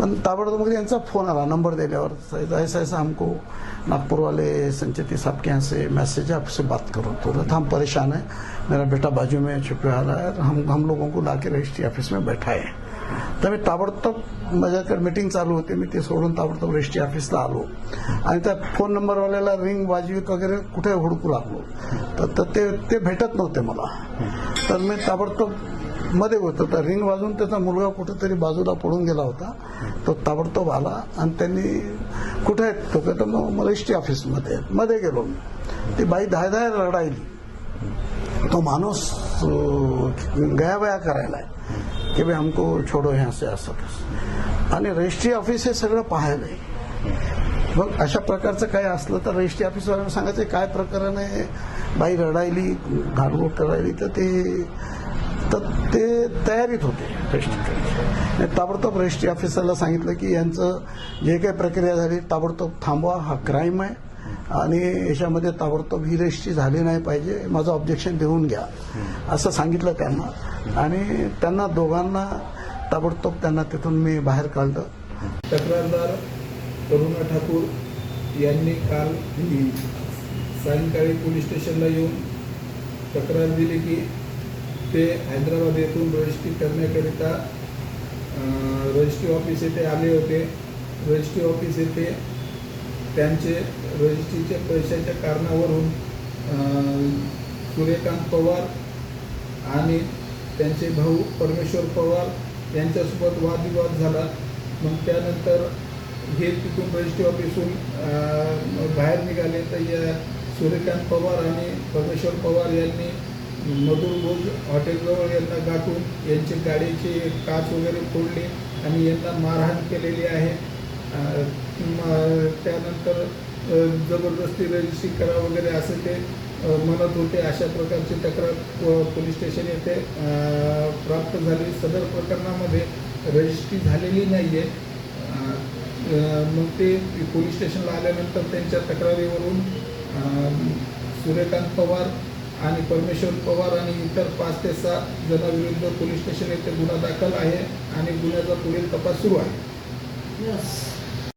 पण ताबडतोब मग यांचा फोन आला नंबर दिल्यावर. "ऐसा- ऐसा हमको नागपुर वाले संचेती साहब के यहाँ से मैसेज है आपसे बात करो। तो बोला, हम परेशान है मेरा बेटा बाजू में छुपे वाला है हम हम लोगों को ला के रजिस्ट्री ऑफिस में बैठाए तर मी ताबडतोब माझ्याकडे मीटिंग चालू होती मी ते सोडून ताबडतोब रजिस्ट्री ऑफिसला आलो। आणि त्या फोन नंबरवाल्याला रिंग वाजवी वगैरे कुठे हुडकू लागलो। तर- तर ते ते भेटत नव्हते मला. तर मी ताबडतोब मध्ये होतो. तर रिंग वाजून त्याचा मुलगा कुठेतरी बाजूला पडून गेला होता. तो ताबडतोब आला आणि त्यांनी कुठे आहेत? तो कहतो मग मला एस टी ऑफिसमध्ये मध्ये गेलो मी. ती बाई दहा दहा रडायली. तो माणूस गयावया गयाबया करायला आहे की भाई हमको छोडो हे असे असं तसं. आणि रजिस्ट्री ऑफिस हे सगळं पाहायला मग अशा प्रकारचं काय असलं तर रजिस्ट्री ऑफिसवाल्यांना सांगायचं काय प्रकरण आहे? बाई रडायली घालवून करायली. तर ते तर ते तयारीत होते. रजिस्ट्री ताबडतोब रजिस्ट्री ऑफिसरला सांगितलं की यांचं जे काही प्रक्रिया झाली ताबडतोब थांबवा हा क्राईम आहे. आणि याच्यामध्ये ताबडतोब ही रजिस्ट्री झाली नाही पाहिजे माझं ऑब्जेक्शन देऊन घ्या. असं सांगितलं त्यांना. आणि त्यांना दोघांना ताबडतोब त्यांना तिथून मी बाहेर काढलं. तक्रारदार करुणा ठाकूर यांनी काल सायंकाळी पोलीस स्टेशनला येऊन तक्रार दिली की ते हैदराबाद येथून रजिस्ट्री करण्याकरिता रजिस्ट्री ऑफिस येथे आले होते. रजिस्ट्री ऑफिस येथे त्यांचे रजिस्ट्रीच्या पैशाच्या कारणावरून सूर्यकांत पवार आणि त्यांचे भाऊ परमेश्वर पवार यांच्यासोबत वादविवाद झाला. मग त्यानंतर हे तिथून रजिस्ट्री ऑफिसून बाहेर निघाले. तर या सूर्यकांत पवार आणि परमेश्वर पवार यांनी मधुरभोग हॉटेलजवळ यांना गाठून यांची गाडीचे काच वगैरे फोडले आणि यांना मारहाण केलेली आहे. त्यानंतर जबरदस्ती रजिस्ट्री करा वगैरे असं ते म्हणत होते. अशा प्रकारची तक्रार पोलीस स्टेशन येथे प्राप्त झाली. सदर प्रकरणामध्ये रजिस्ट्री झालेली नाही आहे मग ते पोलीस स्टेशनला आल्यानंतर त्यांच्या तक्रारीवरून सूर्यकांत पवार आणि परमेश्वर पवार आणि इतर पाच ते सहा जणांविरुद्ध पोलीस स्टेशन येथे गुन्हा दाखल आहे आणि गुन्ह्याचा पुढील तपास सुरू आहे Yes.